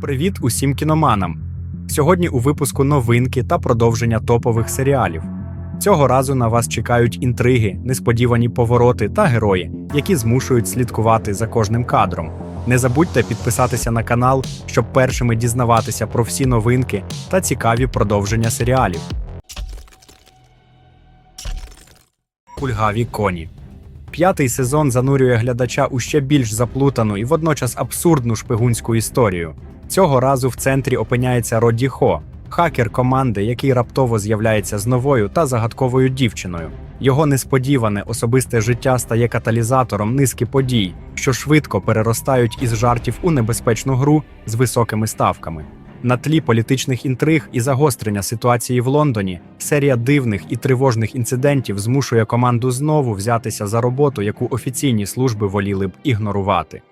Привіт усім кіноманам! Сьогодні у випуску новинки та продовження топових серіалів. Цього разу на вас чекають інтриги, несподівані повороти та герої, які змушують слідкувати за кожним кадром. Не забудьте підписатися на канал, щоб першими дізнаватися про всі новинки та цікаві продовження серіалів. Кульгаві коні. П'ятий сезон занурює глядача у ще більш заплутану і водночас абсурдну шпигунську історію. Цього разу в центрі опиняється Родді Хо, хакер команди, який раптово з'являється з новою та загадковою дівчиною. Його несподіване особисте життя стає каталізатором низки подій, що швидко переростають із жартів у небезпечну гру з високими ставками. На тлі політичних інтриг і загострення ситуації в Лондоні серія дивних і тривожних інцидентів змушує команду знову взятися за роботу, яку офіційні служби воліли б ігнорувати.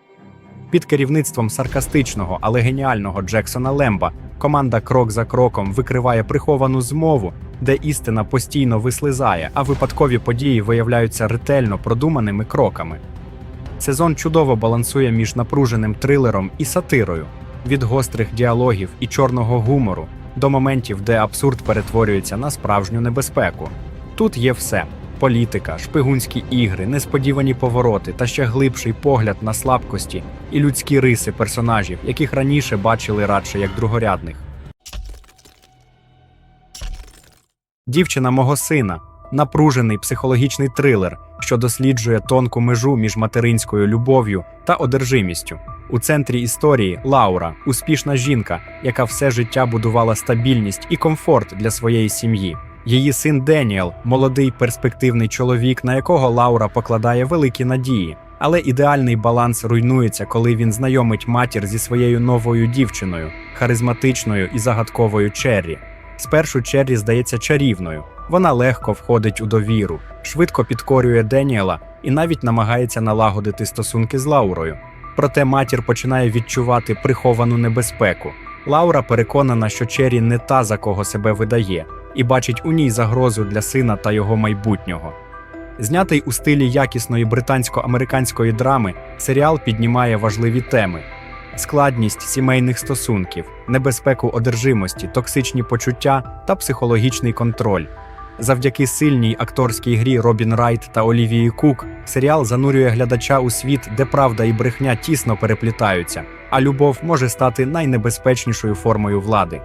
Під керівництвом саркастичного, але геніального Джексона Лемба команда крок за кроком викриває приховану змову, де істина постійно вислизає, а випадкові події виявляються ретельно продуманими кроками. Сезон чудово балансує між напруженим трилером і сатирою, від гострих діалогів і чорного гумору до моментів, де абсурд перетворюється на справжню небезпеку. Тут є все: політика, шпигунські ігри, несподівані повороти та ще глибший погляд на слабкості і людські риси персонажів, яких раніше бачили радше як другорядних. Дівчина мого сина напружений психологічний трилер, що досліджує тонку межу між материнською любов'ю та одержимістю. У центрі історії Лаура, успішна жінка, яка все життя будувала стабільність і комфорт для своєї сім'ї. Її син Деніел молодий перспективний чоловік, на якого Лаура покладає великі надії. Але ідеальний баланс руйнується, коли він знайомить матір зі своєю новою дівчиною, харизматичною і загадковою Черрі. Спершу Черрі здається чарівною. Вона легко входить у довіру, швидко підкорює Деніела і навіть намагається налагодити стосунки з Лаурою. Проте матір починає відчувати приховану небезпеку. Лаура переконана, що Черрі не та, за кого себе видає, і бачить у ній загрозу для сина та його майбутнього. Знятий у стилі якісної британсько-американської драми, серіал піднімає важливі теми: складність сімейних стосунків, небезпеку одержимості, токсичні почуття та психологічний контроль. Завдяки сильній акторській грі Робін Райт та Олівії Кук серіал занурює глядача у світ, де правда і брехня тісно переплітаються, а любов може стати найнебезпечнішою формою влади.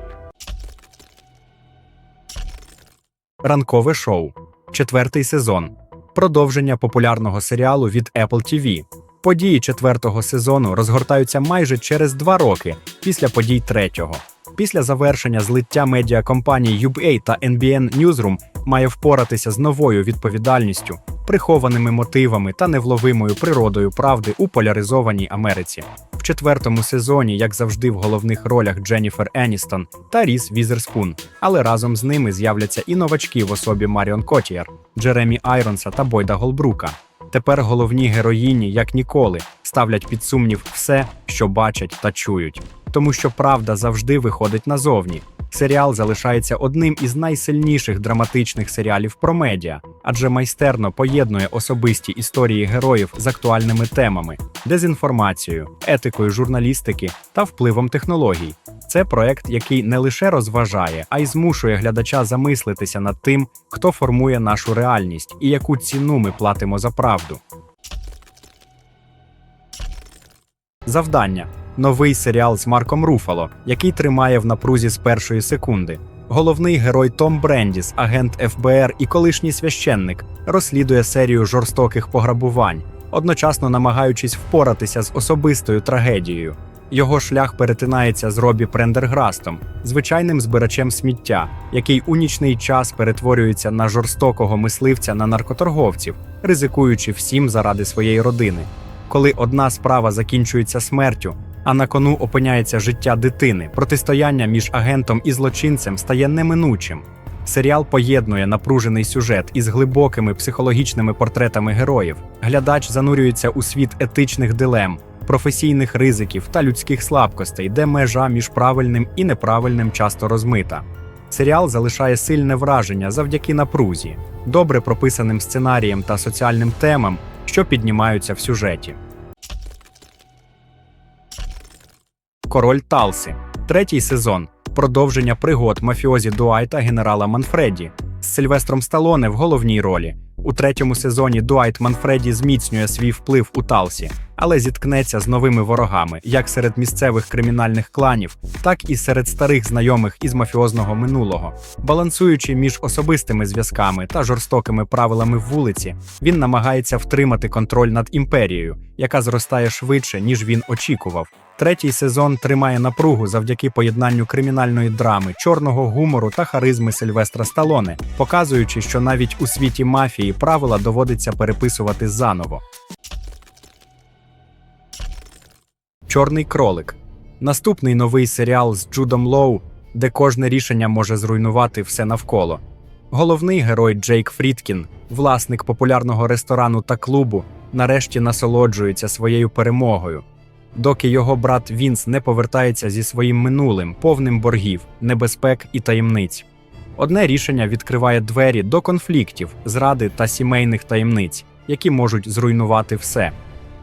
Ранкове шоу. Четвертий сезон. Продовження популярного серіалу від Apple TV. Події четвертого сезону розгортаються майже через два роки після подій третього. Після завершення злиття медіакомпаній UBA та NBN Newsroom має впоратися з новою відповідальністю, прихованими мотивами та невловимою природою правди у поляризованій Америці. В четвертому сезоні, як завжди, в головних ролях Дженніфер Еністон та Ріс Візерспун, але разом з ними з'являться і новачки в особі Маріон Котієр, Джеремі Айронса та Бойда Голбрука. Тепер головні героїні, як ніколи, ставлять під сумнів все, що бачать та чують, тому що правда завжди виходить назовні. Серіал залишається одним із найсильніших драматичних серіалів про медіа, адже майстерно поєднує особисті історії героїв з актуальними темами, дезінформацією, етикою журналістики та впливом технологій. Це проект, який не лише розважає, а й змушує глядача замислитися над тим, хто формує нашу реальність і яку ціну ми платимо за правду. Завдання новий серіал з Марком Руфало, який тримає в напрузі з першої секунди. Головний герой Том Брендіс, агент ФБР і колишній священник, розслідує серію жорстоких пограбувань, одночасно намагаючись впоратися з особистою трагедією. Його шлях перетинається з Робі Прендерграстом, звичайним збирачем сміття, який у нічний час перетворюється на жорстокого мисливця на наркоторговців, ризикуючи всім заради своєї родини. Коли одна справа закінчується смертю, а на кону опиняється життя дитини, протистояння між агентом і злочинцем стає неминучим. Серіал поєднує напружений сюжет із глибокими психологічними портретами героїв. Глядач занурюється у світ етичних дилем, професійних ризиків та людських слабкостей, де межа між правильним і неправильним часто розмита. Серіал залишає сильне враження завдяки напрузі, добре прописаним сценарієм та соціальним темам, що піднімаються в сюжеті. Король Талси, третій сезон. Продовження пригод мафіозі Дуайта генерала Манфредді з Сильвестром Сталоне в головній ролі. У третьому сезоні Дуайт Манфредді зміцнює свій вплив у Талсі, але зіткнеться з новими ворогами, як серед місцевих кримінальних кланів, так і серед старих знайомих із мафіозного минулого. Балансуючи між особистими зв'язками та жорстокими правилами вулиці, він намагається втримати контроль над імперією, яка зростає швидше, ніж він очікував. Третій сезон тримає напругу завдяки поєднанню кримінальної драми, чорного гумору та харизми Сильвестра Сталоне, показуючи, що навіть у світі мафії правила доводиться переписувати заново. Чорний кролик наступний новий серіал з Джудом Лоу, де кожне рішення може зруйнувати все навколо. Головний герой Джейк Фрідкін, власник популярного ресторану та клубу, нарешті насолоджується своєю перемогою доки його брат Вінс не повертається зі своїм минулим, повним боргів, небезпек і таємниць. Одне рішення відкриває двері до конфліктів, зради та сімейних таємниць, які можуть зруйнувати все.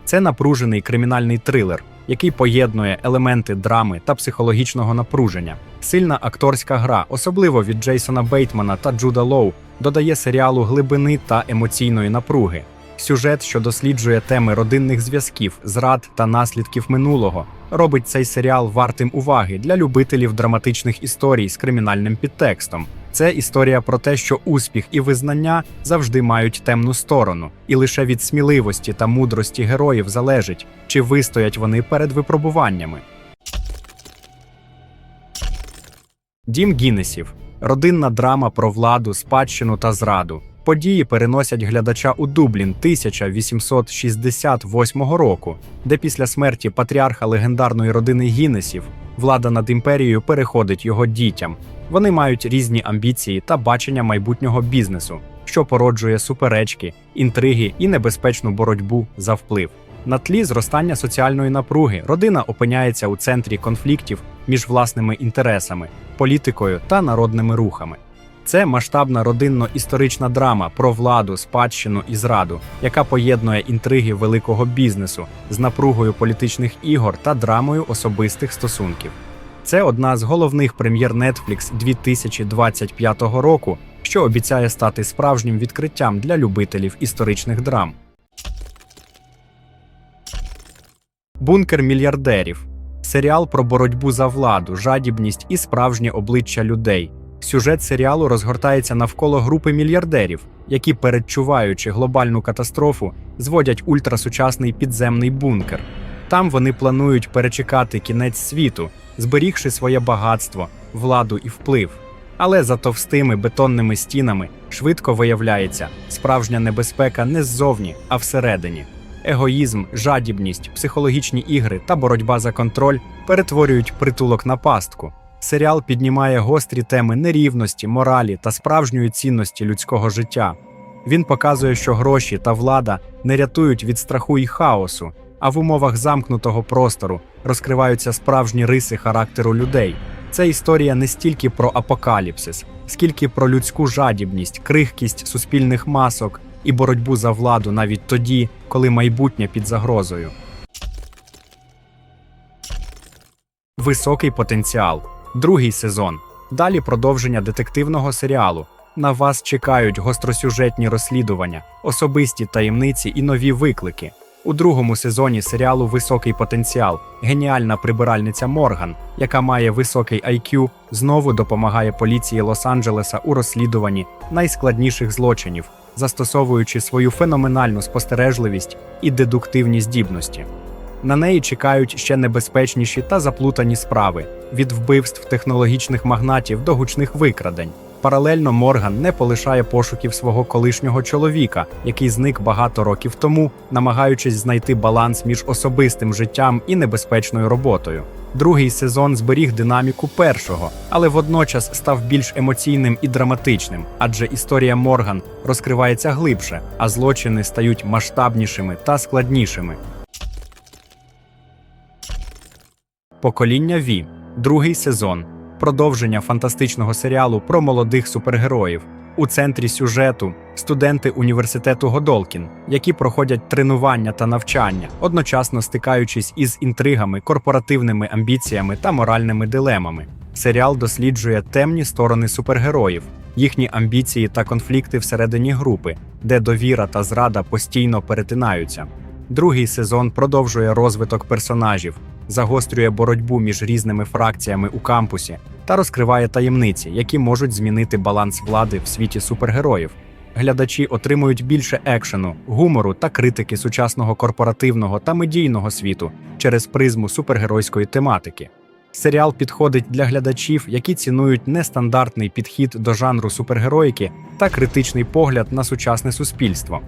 Це напружений кримінальний трилер, який поєднує елементи драми та психологічного напруження. Сильна акторська гра, особливо від Джейсона Бейтмана та Джуда Лоу, додає серіалу глибини та емоційної напруги. Сюжет, що досліджує теми родинних зв'язків, зрад та наслідків минулого, робить цей серіал вартим уваги для любителів драматичних історій з кримінальним підтекстом. Це історія про те, що успіх і визнання завжди мають темну сторону, і лише від сміливості та мудрості героїв залежить, чи вистоять вони перед випробуваннями. Дім Гіннесів родинна драма про владу, спадщину та зраду. Події переносять глядача у Дублін 1868 року, де після смерті патріарха легендарної родини Гіннесів влада над імперією переходить його дітям. Вони мають різні амбіції та бачення майбутнього бізнесу, що породжує суперечки, інтриги і небезпечну боротьбу за вплив. На тлі зростання соціальної напруги родина опиняється у центрі конфліктів між власними інтересами, політикою та народними рухами. Це масштабна родинно-історична драма про владу, спадщину і зраду, яка поєднує інтриги великого бізнесу з напругою політичних ігор та драмою особистих стосунків. Це одна з головних прем'єр Netflix 2025 року, що обіцяє стати справжнім відкриттям для любителів історичних драм. Бункер мільярдерів серіал про боротьбу за владу, жадібність і справжнє обличчя людей. Сюжет серіалу розгортається навколо групи мільярдерів, які, передчуваючи глобальну катастрофу, зводять ультрасучасний підземний бункер. Там вони планують перечекати кінець світу, зберігши своє багатство, владу і вплив. Але за товстими бетонними стінами швидко виявляється справжня небезпека не ззовні, а всередині. Егоїзм, жадібність, психологічні ігри та боротьба за контроль перетворюють притулок на пастку. Серіал піднімає гострі теми нерівності, моралі та справжньої цінності людського життя. Він показує, що гроші та влада не рятують від страху і хаосу, а в умовах замкнутого простору розкриваються справжні риси характеру людей. Це історія не стільки про апокаліпсис, скільки про людську жадібність, крихкість суспільних масок і боротьбу за владу навіть тоді, коли майбутнє під загрозою. Високий потенціал. Другий сезон. Далі продовження детективного серіалу. На вас чекають гостросюжетні розслідування, особисті таємниці і нові виклики. У другому сезоні серіалу Високий потенціал. Геніальна прибиральниця Морган, яка має високий IQ, знову допомагає поліції Лос-Анджелеса у розслідуванні найскладніших злочинів, застосовуючи свою феноменальну спостережливість і дедуктивні здібності. На неї чекають ще небезпечніші та заплутані справи від вбивств технологічних магнатів до гучних викрадень. Паралельно Морган не полишає пошуків свого колишнього чоловіка, який зник багато років тому, намагаючись знайти баланс між особистим життям і небезпечною роботою. Другий сезон зберіг динаміку першого, але водночас став більш емоційним і драматичним, адже історія Морган розкривається глибше, а злочини стають масштабнішими та складнішими. Покоління Ві, другий сезон, продовження фантастичного серіалу про молодих супергероїв. У центрі сюжету студенти університету Годолкін, які проходять тренування та навчання, одночасно стикаючись із інтригами, корпоративними амбіціями та моральними дилемами. Серіал досліджує темні сторони супергероїв, їхні амбіції та конфлікти всередині групи, де довіра та зрада постійно перетинаються. Другий сезон продовжує розвиток персонажів, загострює боротьбу між різними фракціями у кампусі та розкриває таємниці, які можуть змінити баланс влади в світі супергероїв. Глядачі отримують більше екшену, гумору та критики сучасного корпоративного та медійного світу через призму супергеройської тематики. Серіал підходить для глядачів, які цінують нестандартний підхід до жанру супергероїки та критичний погляд на сучасне суспільство.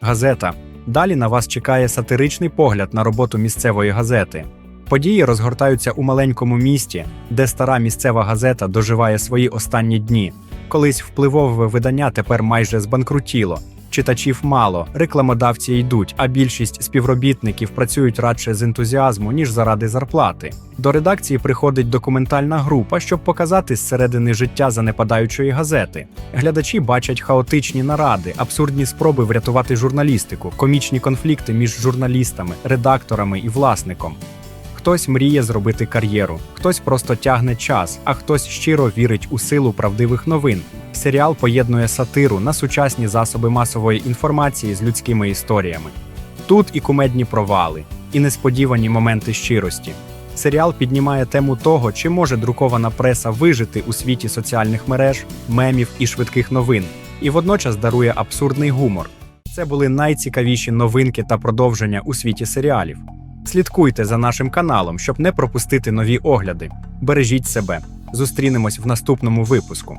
Газета. Далі на вас чекає сатиричний погляд на роботу місцевої газети. Події розгортаються у маленькому місті, де стара місцева газета доживає свої останні дні. Колись впливове видання тепер майже збанкрутіло. Читачів мало, рекламодавці йдуть, а більшість співробітників працюють радше з ентузіазму, ніж заради зарплати. До редакції приходить документальна група, щоб показати зсередини життя занепадаючої газети. Глядачі бачать хаотичні наради, абсурдні спроби врятувати журналістику, комічні конфлікти між журналістами, редакторами і власником. Хтось мріє зробити кар'єру, хтось просто тягне час, а хтось щиро вірить у силу правдивих новин. Серіал поєднує сатиру на сучасні засоби масової інформації з людськими історіями. Тут і кумедні провали, і несподівані моменти щирості. Серіал піднімає тему того, чи може друкована преса вижити у світі соціальних мереж, мемів і швидких новин, і водночас дарує абсурдний гумор. Це були найцікавіші новинки та продовження у світі серіалів. Слідкуйте за нашим каналом, щоб не пропустити нові огляди. Бережіть себе. Зустрінемось в наступному випуску.